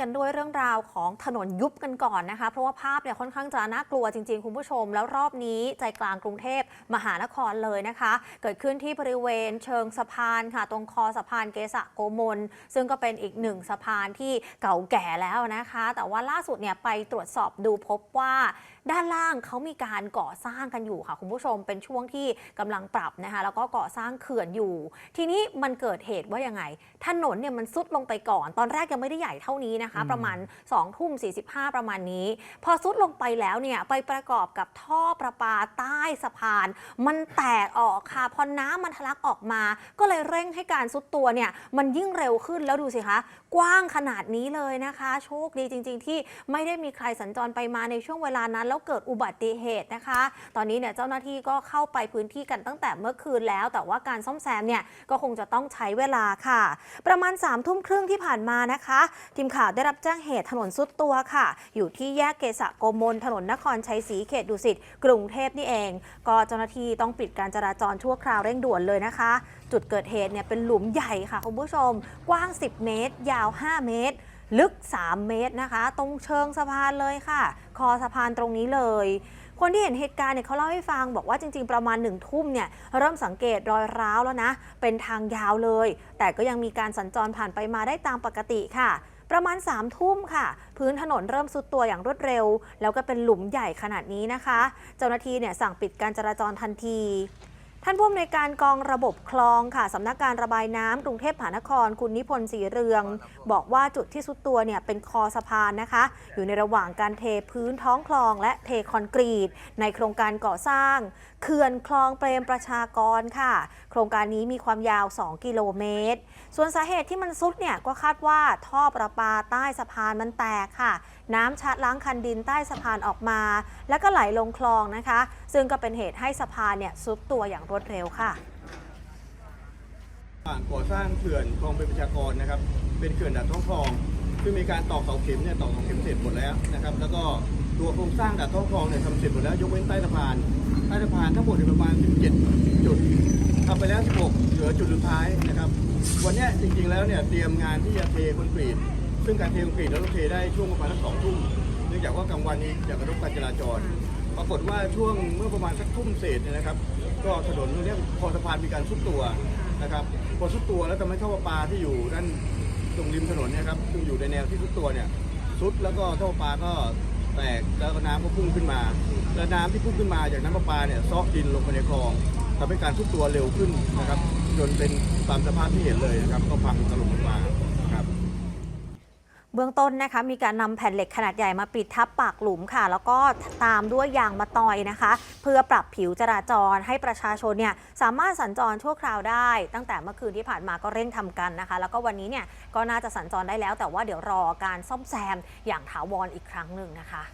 กันด้วยเรื่องราวของถนนยุบกันก่อนนะคะ เพราะว่าภาพเนี่ยค่อนข้างจะน่ากลัวจริง ๆ คุณผู้ชม แล้วรอบนี้ใจกลางกรุงเทพมหานครเลยนะคะ เกิดขึ้นที่บริเวณเชิงสะพานค่ะ ตรงคอสะพานเกษะโกมล ซึ่งก็เป็นอีกหนึ่งสะพานที่เก่าแก่แล้วนะคะ แต่ว่าล่าสุดเนี่ยไปตรวจสอบดูพบว่า ด้านล่างเขามีการก่อสร้างกันอยู่ค่ะคุณผู้ชมเป็นช่วงที่กำลังปรับนะคะแล้วก็ก่อสร้างเขื่อนอยู่ ทีนี้มันเกิดเหตุว่ายังไง ถนนเนี่ยมันซุดลงไปก่อน ตอนแรกยังไม่ได้ใหญ่เท่านี้นะคะอืมประมาณ2ทุ่ม45ประมาณนี้ พอซุดลงไปแล้วเนี่ยไปประกอบกับท่อประปาใต้สะพาน มันแตกออกค่ะพอน้ำมันทะลักออกมา ก็เลยเร่งให้การซุดตัวเนี่ยมันยิ่งเร็วขึ้นแล้วดูสิคะกว้างขนาดนี้เลยนะคะ โชคดีจริง ๆ ที่ไม่ได้มีใครสัญจรไปมาในช่วงเวลานั้นแล้วเกิดอุบัติเหตุนะคะ ตอนนี้เนี่ยเจ้าหน้าที่ก็เข้าไปพื้นที่กันตั้งแต่เมื่อคืนแล้ว แต่ว่าการซ่อมแซมเนี่ยก็คงจะต้องใช้เวลาค่ะ ประมาณ3ามทุ่มครึ่งที่ผ่านมานะคะ ทีมข่าวได้รับแจ้งเหตุถนนซุดตัวค่ะ อยู่ที่แยกเกษะโกมลถนนนครชัยศรีเขตดุสิตกรุงเทพนี่เอง ก็เจ้าหน้าที่ต้องปิดการจราจรชั่วคราวเร่งด่วนเลยนะคะ จุดเกิดเหตุเนี่ยเป็นหลุมใหญ่ค่ะคุณผู้ชม กว้าง 10 เมตร ยาว 5 เมตร ลึก 3 เมตรนะคะ ตรงเชิงสะพานเลยค่ะ คอสะพานตรงนี้เลย คนที่เห็นเหตุการณ์เนี่ยเขาเล่าให้ฟังบอกว่าจริง ๆ ประมาณหนึ่งทุ่มเนี่ยเริ่มสังเกตรอยร้าวแล้วนะ เป็นทางยาวเลย แต่ก็ยังมีการสัญจรผ่านไปมาได้ตามปกติค่ะประมาณ3ามทุ่มค่ะ พื้นถนนเริ่มสุดตัวอย่างรวดเร็ว แล้วก็เป็นหลุมใหญ่ขนาดนี้นะคะ เจ้าหน้าที่เนี่ยสั่งปิดการจราจรทันที ท่านผู้อำนวยการกองระบบคลองค่ะสำนักการระบายน้ำกรุงเทพมหานคร คุณนิพนธ์ศรีเรือง บอกว่าจุดที่สุดตัวเนี่ยเป็นคอสะพานนะคะ อยู่ในระหว่างการเทพื้นท้องคลอง และเทคอนกรีต ในโครงการก่อสร้างเขื่อนคลองเปรมประชากรค่ะ โครงการนี้มีความยาว 2 กิโลเมตร ส่วนสาเหตุที่มันซุดเนี่ยก็คาดว่าท่อประปาใต้สะพานมันแตกค่ะ น้ำชะล้างคันดินใต้สะพานออกมา แล้วก็ไหลลงคลองนะคะ ซึ่งก็เป็นเหตุให้สะพานเนี่ยซุดตัวอย่างรวดเร็วค่ะ่างก่อสร้างเขื่อนคลองเป็นประชากรนะครับ เป็นเขื่อนดัดท้องคลองซึ่งมีการตอกเสาเข็มเนี่ยตอกเสาเข็มเสร็จหมดแล้วนะครับ แล้วก็ตัวโครงสร้างดัดท้องคลองเนี่ยทำเสร็จหมดแล้วยกเว้นใต้สะพานใต้สะพานทั้งหมดเนี่ประมาณ 17 จุดทำไปแล้ว 16 เหลือจุดสุดท้ายนะครับ วันนี้จริงๆแล้วเนี่ยเตรียมงานที่จะเทคอนกรีต ซึ่งการเทคอนกรีตเราต้องเทได้ช่วงประมาณสักสองทุ่มเนื่องจากว่ากลางวันนี้จะกระทบการจราจร ปรากฏว่าช่วงเมื่อประมาณสักทุ่มเศษเนี่ยนะครับ ก็ถนนตรงนี้พอสะพานมีการซุดตัวนะครับพอซุดตัวแล้วทำให้ท่อประปาที่อยู่ด้านตรงริมถนนเนี่ยครับซึ่งอยู่ในแนวที่ซุดตัวเนี่ยซุดแล้วก็ท่อประปาก็แตกแล้วก็น้ำก็พุ่งขึ้นมา แล้วน้ำที่พุ่งขึ้นมาจากน้ำประปาเนี่ยซอกดินลงไปในคลองทำให้การซุดตัวเร็วขึ้นนะครับ จนเป็นตามสภาพที่เห็นเลยนะครับ ก็พังถล่มลงมา เบื้องต้นนะคะมีการนำแผ่นเหล็กขนาดใหญ่มาปิดทับปากหลุมค่ะ แล้วก็ตามด้วยยางมาตอยนะคะ เพื่อปรับผิวจราจรให้ประชาชนเนี่ยสามารถสัญจรชั่วคราวได้ ตั้งแต่เมื่อคืนที่ผ่านมาก็เร่งทำกันนะคะ แล้วก็วันนี้เนี่ยก็น่าจะสัญจรได้แล้ว แต่ว่าเดี๋ยวรอการซ่อมแซมอย่างถาวรอีกครั้งหนึ่งนะคะ